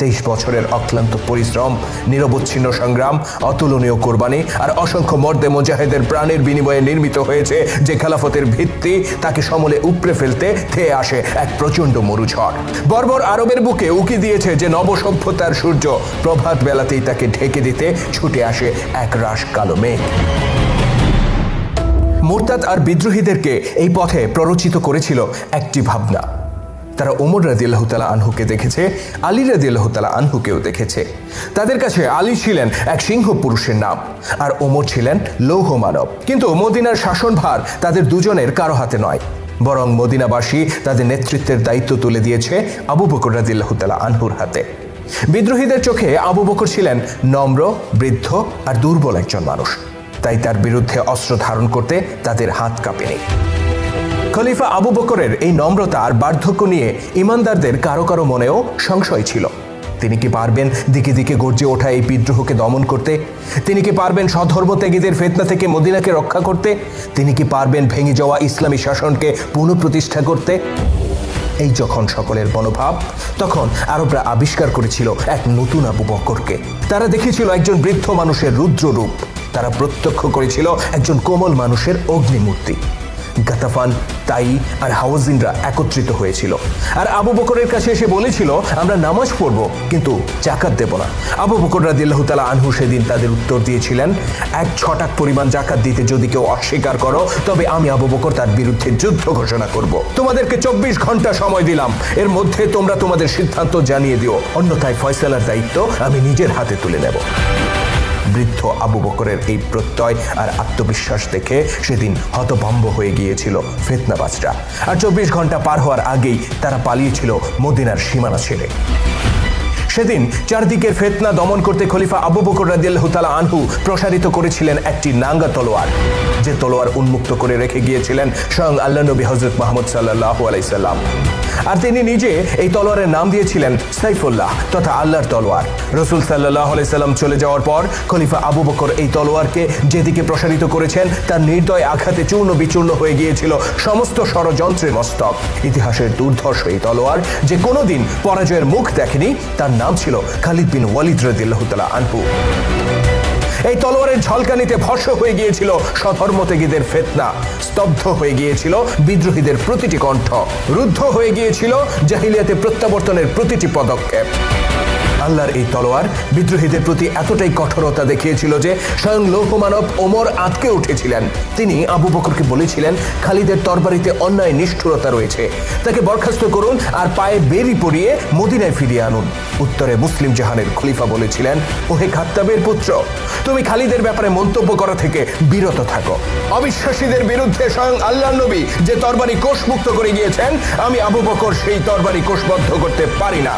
তেইশ বছরের অক্লান্ত পরিশ্রম, নিরবচ্ছিন্ন সংগ্রাম, অতুলনীয় কোরবানি আর অসংখ্য মর্দে মোজাহেদের প্রাণের বিনিময়ে নির্মিত হয়েছে যে খেলাফতের ভিত্তি তাকে সমলে উপড়ে ফেলতে ধেয়ে আসে এক প্রচণ্ড মরুঝড়। বর্বর আরবের বুকে উকি দিয়েছে যে নবসভ্যতার সূর্য, প্রভাত বেলাতেই তাকে ঢেকে দিতে ছুটে আসে এক রাস কালো মেঘ। মোরতাদ আর বিদ্রোহীদেরকে এই পথে প্ররোচিত করেছিল একটি ভাবনা। তারা ওমর রাদিল্লাহ তালা আনহুকে দেখেছে, আলী রাদিল্লাহ তালা আনহুকেও দেখেছে। তাদের কাছে আলী ছিলেন এক সিংহ পুরুষের নাম, আর ওমর ছিলেন লৌহ মানব। কিন্তু মদিনার শাসনভার তাদের দুজনের কারও হাতে নয়। বরং মদিনাবাসী তাদের নেতৃত্বের দায়িত্ব তুলে দিয়েছে আবু বকর রাদিল্লাহ তালা আনহুর হাতে। বিদ্রোহীদের চোখে আবু বকর ছিলেন নম্র, বৃদ্ধ আর দুর্বল একজন মানুষ। তাই তার বিরুদ্ধে অস্ত্র ধারণ করতে তাদের হাত কাঁপেনি। খলিফা আবু বকরের এই নম্রতা আর বার্ধক্য নিয়ে ইমানদারদের কারও কারও মনেও সংশয় ছিল। তিনি কি পারবেন দিকে দিকে গর্জে ওঠা এই বিদ্রোহকে দমন করতে? তিনি কি পারবেন স্বধর্ম ত্যাগীদের ফেতনা থেকে মদিনাকে রক্ষা করতে? তিনি কি পারবেন ভেঙে যাওয়া ইসলামী শাসনকে পুনঃপ্রতিষ্ঠা করতে? এই যখন সকলের মনোভাব, তখন আরবরা আবিষ্কার করেছিল এক নতুন আবু বকরকে। তারা দেখেছিল একজন বৃদ্ধ মানুষের রুদ্র রূপ তারা প্রত্যক্ষ করেছিল একজন কোমল মানুষের অগ্নিমূর্তি। গাতাফান, তাই আর হাউজিনরা একত্রিত হয়েছিল। আর আবু বকরের কাছে এসে বলেছিল, আমরা নামাজ পড়ব, কিন্তু জাকাত দেব না। আবু বকর রাদিল্লাহ তালা আনহু সেদিন তাদের উত্তর দিয়েছিলেন, এক ছটাক পরিমাণ জাকাত দিতে যদি কেউ অস্বীকার করো, তবে আমি আবু বকর তার বিরুদ্ধে যুদ্ধ ঘোষণা করব। তোমাদেরকে চব্বিশ ঘণ্টা সময় দিলাম। এর মধ্যে তোমরা তোমাদের সিদ্ধান্ত জানিয়ে দিও। অন্যথায় ফয়সালার দায়িত্ব আমি নিজের হাতে তুলে নেব। বৃদ্ধ আবু বকরের এই প্রত্যয় আর আত্মবিশ্বাস দেখে সেদিন হতভম্ব হয়ে গিয়েছিল ফেতনাবাজরা। আর চব্বিশ ঘণ্টা পার হওয়ার আগেই তারা পালিয়েছিল মদিনার সীমানা ছেড়ে। সেদিন চারদিকের ফেতনা দমন করতে খলিফা আবু বকর রাদিয়াল্লাহ তালা আনহু প্রসারিত করেছিলেন একটি নাঙ্গা তলোয়ার। যে তলোয়ার উন্মুক্ত করে রেখে গিয়েছিলেন স্বয়ং আল্লাহ নবী হজরত মাহমুদ সাল্লাহ আলাইসাল্লাম আর তিনি নিজে এই তলোয়ারের নাম দিয়েছিলেন সাইফুল্লাহ তথা আল্লাহর তলোয়ার। রসুল সাল্লাহ আলাইসাল্লাম চলে যাওয়ার পর খলিফা আবু বকর এই তলোয়ারকে যেদিকে প্রসারিত করেছেন, তার নির্দয় আঘাতে চূর্ণ বিচূর্ণ হয়ে গিয়েছিল সমস্ত ষড়যন্ত্রের মস্তক। ইতিহাসের দুর্ধর্ষ এই তলোয়ার যে কোনোদিন পরাজয়ের মুখ দেখেনি, তার নাম ছিল খালিদ বিন ওয়ালিদ রদিল্লাহ আনহু। এই তলোয়ারের ঝলকানিতে ভস্য হয়ে গিয়েছিল সধর্মত্যাগীদের ফেতনা, স্তব্ধ হয়ে গিয়েছিল বিদ্রোহীদের প্রতিটি কণ্ঠ, রুদ্ধ হয়ে গিয়েছিল জাহিলিয়াতে প্রত্যাবর্তনের প্রতিটি পদক্ষেপ। আল্লাহর এই তলোয়ার বিদ্রোহীদের প্রতি এতটাই কঠোরতা দেখিয়েছিল যে স্বয়ং লৌহমানব ওমর আতকে উঠেছিলেন। তিনি আবু বকরকে বলেছিলেন, খালিদের তরবারিতে অন্যায় নিষ্ঠুরতা রয়েছে। তাকে বরখাস্ত করুন আর পায়ে বেরি পরিয়ে মদিনায় ফিরিয়ে আনুন। উত্তরে মুসলিম জাহানের খলিফা বলেছিলেন, ওহে খাত্তাবের পুত্র, তুমি খালিদের ব্যাপারে মন্তব্য করা থেকে বিরত থাকো। অবিশ্বাসীদের বিরুদ্ধে স্বয়ং আল্লাহ নবী যে তরবারি কোষমুক্ত করে গিয়েছেন, আমি আবু বকর সেই তরবারি কোষবদ্ধ করতে পারি না।